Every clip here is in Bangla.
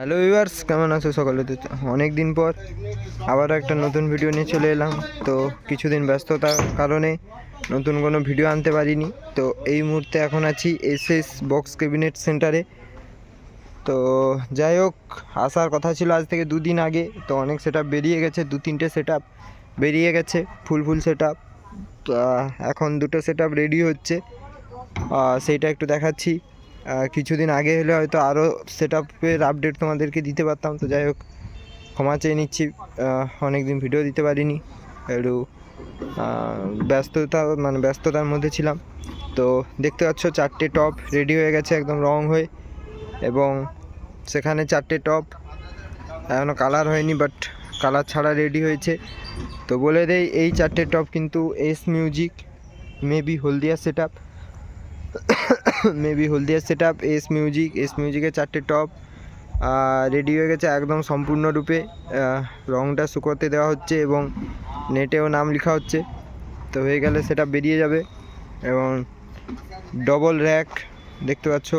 হ্যালো ভিউয়ার্স কেমন আছো সকলে? তো অনেক দিন পর আবার একটা নতুন ভিডিও নিয়ে চলে এলাম। তো কিছুদিন ব্যস্ততার কারণে নতুন কোনো ভিডিও আনতে পারিনি। তো এই মুহূর্তে এখন আছি এস এস বক্স ক্যাবিনেট সেন্টারে তো যাই হোক, আসার কথা ছিল আজ থেকে দুদিন আগে। তো অনেক সেট বেরিয়ে গেছে, দু তিনটে সেট বেরিয়ে গেছে ফুল ফুল সেট এখন দুটো সেট রেডি হচ্ছে। সেইটা একটু দেখাচ্ছি। কিছুদিন আগে হলে হয়তো আরও সেট আপের আপডেট তোমাদেরকে দিতে পারতাম, তো যাই হোক, ক্ষমা চেয়ে নিচ্ছি। অনেক দিন ভিডিও দিতে পারিনি, একটু ব্যস্ততা মানে ব্যস্ততার মধ্যে ছিলাম। তো দেখতে পাচ্ছ চারটে টপ রেডি হয়ে গেছে, একদম রং হয়ে, এবং সেখানে চারটে টপ এখনও কালার হয়নি বাট কালার ছাড়া রেডি হয়েছে। তো বলে দেই, এই চারটে টপ কিন্তু S music maybe Haldia set up maybe Haldia set up S music S মিউজিকের চারটে টপ রেডি হয়ে গেছে একদম সম্পূর্ণরূপে রংটা শুকোতে দেওয়া হচ্ছে এবং নেটেও নাম লেখা হচ্ছে। তো হয়ে গেলে সেটা বেরিয়ে যাবে এবং ডবল র্যাক দেখতে পাচ্ছ।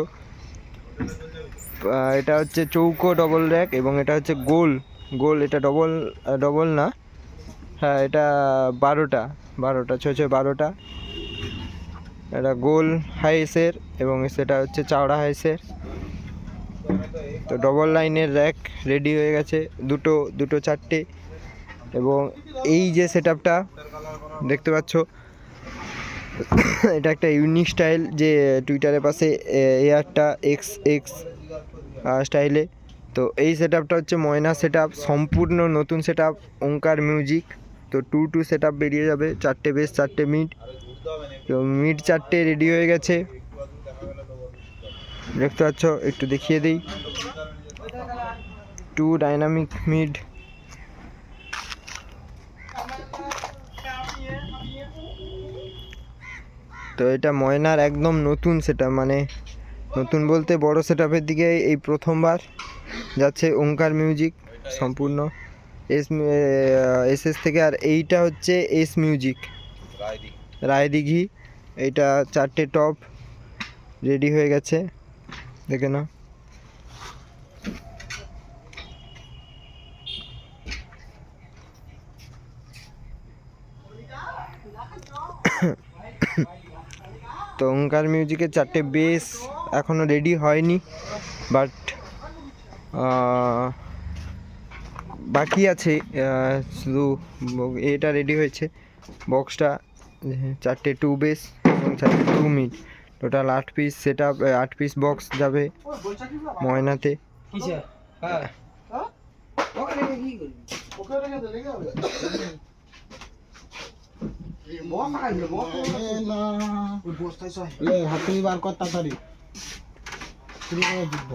এটা হচ্ছে চৌকো ডবল র্যাক এবং এটা হচ্ছে গোল। গোল এটা ডবল ডবল না। হ্যাঁ এটা বারোটা বারোটা, ছয় ছয়, বারোটা। এটা গোল হাইসের এবং সেটা হচ্ছে চাওড়া হাইসের। তো ডবল লাইনের র্যাক রেডি হয়ে গেছে, দুটো দুটো চারটে। এবং এই যে সেট দেখতে পাচ্ছ, এটা একটা ইউনিক স্টাইল যে টুইটারের পাশে এয়ারটা এক্স এক্স স্টাইলে তো এই সেট হচ্ছে ময়না সেট সম্পূর্ণ নতুন সেট আপ ওঙ্কার মিউজিক তো টু টু সেট বেরিয়ে যাবে, চারটে বেস চারটে মিড তো মিড চারটে রেডি হয়ে গেছে। দেখতে পাচ্ছ একটু দেখিয়ে দিই। টু ডাইনামিক মিড তো এটা ময়নার একদম নতুন সেটা মানে নতুন বলতে বড় সেট দিকে এই প্রথমবার যাচ্ছে ওঙ্কার মিউজিক সম্পূর্ণ। এস এস এস থেকে আর এইটা হচ্ছে এস মিউজিক রায়দিঘি এইটা চারটে টপ, রেডি হয়ে গেছে, দেখে না তো ওঙ্কার মিউজিকের চারটে বেস এখনও রেডি হয়নি, বাট বাকি আছে শুধু এটা রেডি হয়েছে, বক্সটা চারটে টু বেস এবং চারটে টু মিড টোটাল আট পিস সেট আপ আট পিস বক্স যাবে ময়নাতে। হ্যাঁ হাতুড়ি বার কর? তাড়াতাড়ি শুরু করে যুদ্ধ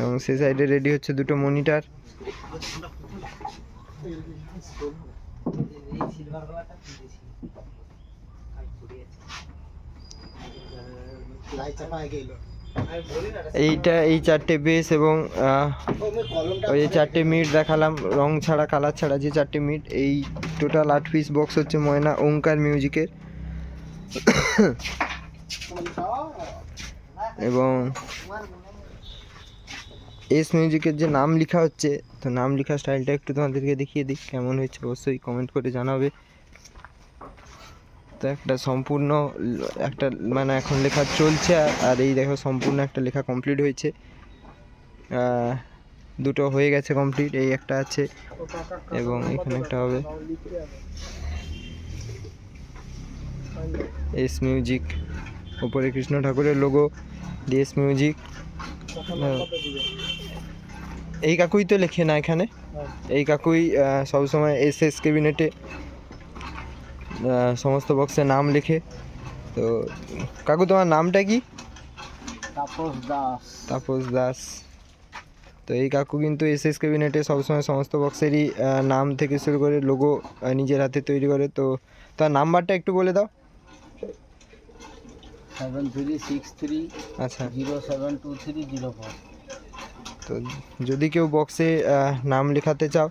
এবং সে সাইডে রেডি হচ্ছে দুটো মনিটর। এইটা এই চারটে বেস এবং ওই যে চারটে মিট দেখালাম, রং ছাড়া, কালার ছাড়া যে চারটে মিট, এই টোটাল আট পিস বক্স হচ্ছে ময়না ওঙ্কার মিউজিকের এবং এস মিউজিকের যে নাম লেখা হচ্ছে, তো নাম লেখা স্টাইলটা একটু তোমাদেরকে দেখিয়ে দিই, কেমন হয়েছে অবশ্যই কমেন্ট করে জানাবে। তো একটা সম্পূর্ণ, একটা মানে এখন লেখা চলছে, আর- এই দেখো সম্পূর্ণ একটা লেখা কমপ্লিট হয়েছে। দুটো হয়ে গেছে কমপ্লিট এই একটা আছে, এবং এখানে একটা হবে। এস মিউজিক উপরে কৃষ্ণ ঠাকুরের লোগো ডিএস মিউজিক। এই কাকুই তো লেখে না এখানে। এই কাকুই সবসময় এস এস ক্যাবিনেটে সমস্ত বক্সে নাম লেখে। তো কাকু তোমার নামটা কি? তাপস দাস। তাপস দাস। তো এই কাকু কিন্তু এস এস ক্যাবিনেটে সবসময় সমস্ত বক্সেরই নাম থেকে শুরু করে লোগো নিজের হাতে তৈরি করে। তো তার নাম্বারটা একটু বলে দাও। সেভেন থ্রি সিক্স থ্রি আচ্ছা। Zero seven two three zero four তো যদি কেউ বক্সে নাম লেখাতে চাও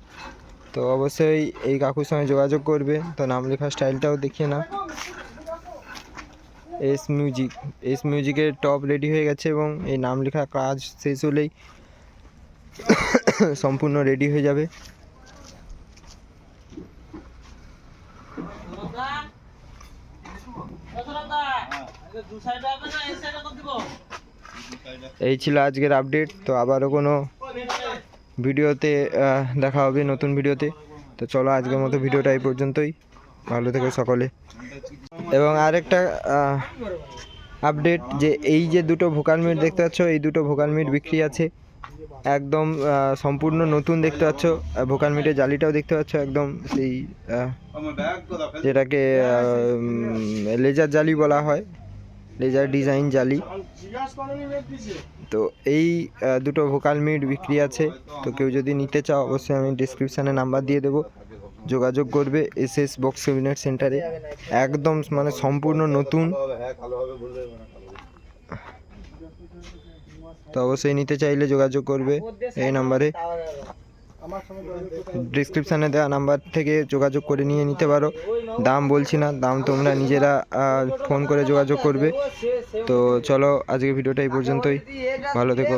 তো অবশ্যই এই কাকুর সঙ্গে যোগাযোগ করবে। তো নাম লেখার স্টাইলটাও দেখিয়ে না এস মিউজিক এস মিউজিকের টপ রেডি হয়ে গেছে এবং এই নাম লেখা কাজ শেষ হলেই সম্পূর্ণ রেডি হয়ে যাবে। এই ছিল আজকের আপডেট তো আবারও কোনো ভিডিওতে দেখা হবে নতুন ভিডিওতে। তো চলো আজকের মতো ভিডিওটা এই পর্যন্তই। ভালো থেকো সকলে। এবং আরেকটা আপডেট যে এই যে দুটো ভোকাল মিট দেখতে পাচ্ছ, এই দুটো ভোকাল মিট বিক্রি আছে। একদম সম্পূর্ণ নতুন দেখতে পাচ্ছ ভোকাল মিটের জালিটাও দেখতে পাচ্ছ, একদম সেই যেটাকে লেজার জালি বলা হয়। লেজার ডিজাইন জালি। তো এই দুটো ভোকাল মিট বিক্রি আছে। তো কেউ যদি নিতে চাও, অবশ্যই আমি ডিসক্রিপশানে নাম্বার দিয়ে দেবো। যোগাযোগ করবে এস এস বক্স ইউনিট সেন্টারে একদম মানে সম্পূর্ণ নতুন। তো অবশ্যই নিতে চাইলে যোগাযোগ করবে এই নাম্বারে ডিসক্রিপশানে দেওয়া নাম্বার থেকে যোগাযোগ করে নিয়ে নিতে পারো। দাম বলছি না, দাম তোমরা নিজেরা ফোন করে যোগাযোগ করবে। তো চলো আজকে ভিডিওটা এই পর্যন্তই। ভালো থেকো।